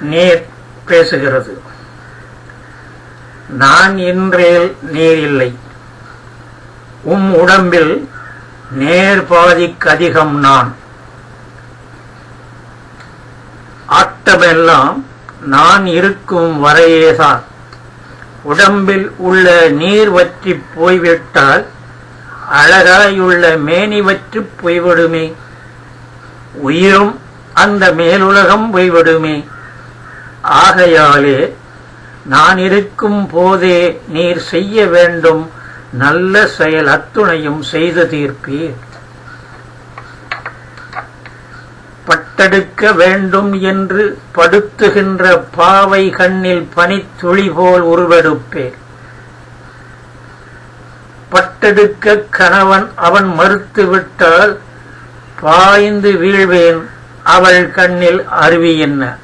நீர் பேசுகிறது. நான் இன்றேல் நீர் இல்லை. உம் உடம்பில் நேர் பாதிக்கு அதிகம் நான். ஆட்டமெல்லாம் நான் இருக்கும் வரையேதான் உடம்பில் உள்ள நீர் வற்றி போய்விட்டால் அழகாயுள்ள மேனி வற்றி போய்விடுமே. உயிரும் அந்த மேலுலகம் போய்விடுமே. ஆகையாலே நான் இருக்கும் போதே நீர் செய்ய வேண்டும் நல்ல செயல் அத்துணையும் செய்து தீர்ப்பீர். பட்டெடுக்க வேண்டும் என்று படுத்துகின்ற பாவை கண்ணில் பனித்துளி போல் உருவெடுப்பேன். பட்டெடுக்க கணவன் அவன் மறுத்துவிட்டால் பாய்ந்து வீழ்வேன் அவள் கண்ணில் அருவி என்ன?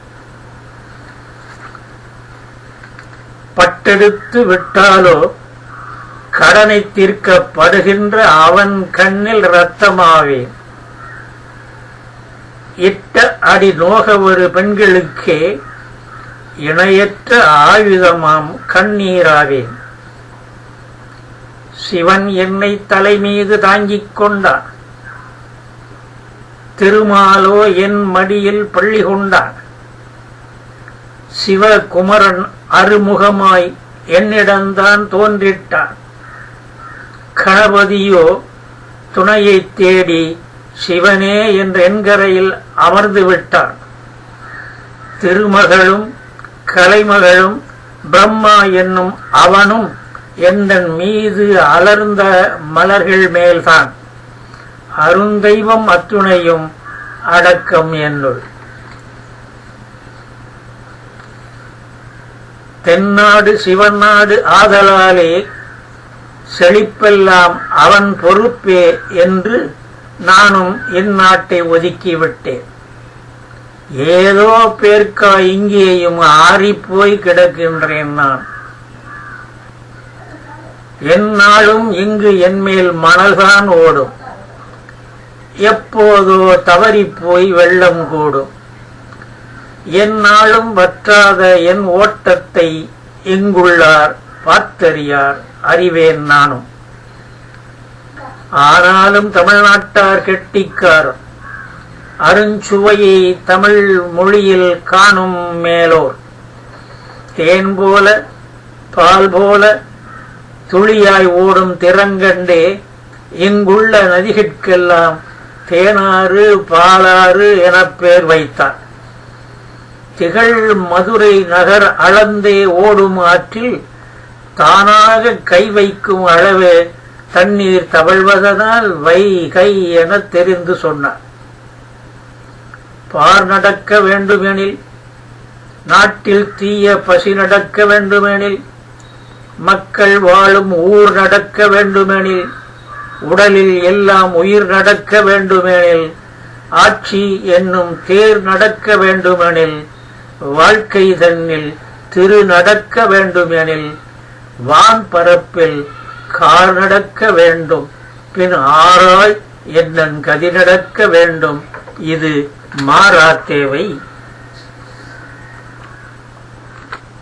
கட்டெடுத்து விட்டாலோ கடனை தீர்க்கப்படுகின்ற அவன் கண்ணில் இரத்தமாவேன். இட்ட அடி நோக ஒரு பெண்களுக்கே இணையற்ற ஆயுதமாம் கண்ணீராவேன். சிவன் என்னை தலைமீது தாங்கிக் கொண்டான். திருமாலோ என் மடியில் பள்ளி கொண்டான். சிவகுமரன் அருமுகமாய் என்னிடம்தான் தோன்றிட்டான். கணபதியோ துணையை தேடி சிவனே என்ற எண்கரையில் அமர்ந்து விட்டான். திருமகளும் கலைமகளும் பிரம்மா என்னும் அவனும் எந்தன் மீது அலர்ந்த மலர்கள் மேல்தான். அருந்தெய்வம் அத்துணையும் அடக்கம் என்னுள். தென்னாடு சிவநாடு ஆதலாலே செழிப்பெல்லாம் அவன் பொறுப்பே என்று நானும் என் நாட்டை ஒதுக்கிவிட்டேன். ஏதோ பேர்க்கா இங்கேயும் ஆறிப்போய் கிடக்கின்றேன் நான். எந்நாளும் இங்கு என்மேல் மணல்தான் ஓடும். எப்போதோ தவறிப்போய் வெள்ளம் கூடும். எந்நாளும் வற்றாத என் ஓட்டத்தை எங்குள்ளார் பார்த்தறியார் அறிவேன் நானும். ஆனாலும் தமிழ்நாட்டார் கெட்டிக்கார் அருஞ்சுவையை தமிழ் மொழியில் காணும் மேலோர். தேன் போல பால் போல துளியாய் ஓடும் திறங்கண்டே இங்குள்ள நதிகட்கெல்லாம் தேனாறு பாலாறு எனப் பெயர் வைத்தார். திகழ் மதுரை நகர் அளந்தே ஓடும் ஆற்றில் தானாக கை வைக்கும் அளவே தண்ணீர் தவழ்வதனால் வை கை என தெரிந்து சொன்னார். பார் நடக்க வேண்டுமெனில் நாட்டில் தீய பசி நடக்க வேண்டுமெனில் மக்கள் வாழும் ஊர் நடக்க வேண்டுமெனில் உடலில் எல்லாம் உயிர் நடக்க வேண்டுமெனில் ஆட்சி என்னும் தேர் நடக்க வேண்டுமெனில் வாழ்க்கை தன்னில் திரு நடக்க வேண்டுமெனில் வான் பரப்பில் கார் நடக்க வேண்டும். பின் ஆராய் என்னன் கதி நடக்க வேண்டும். இது மாறா தேவை.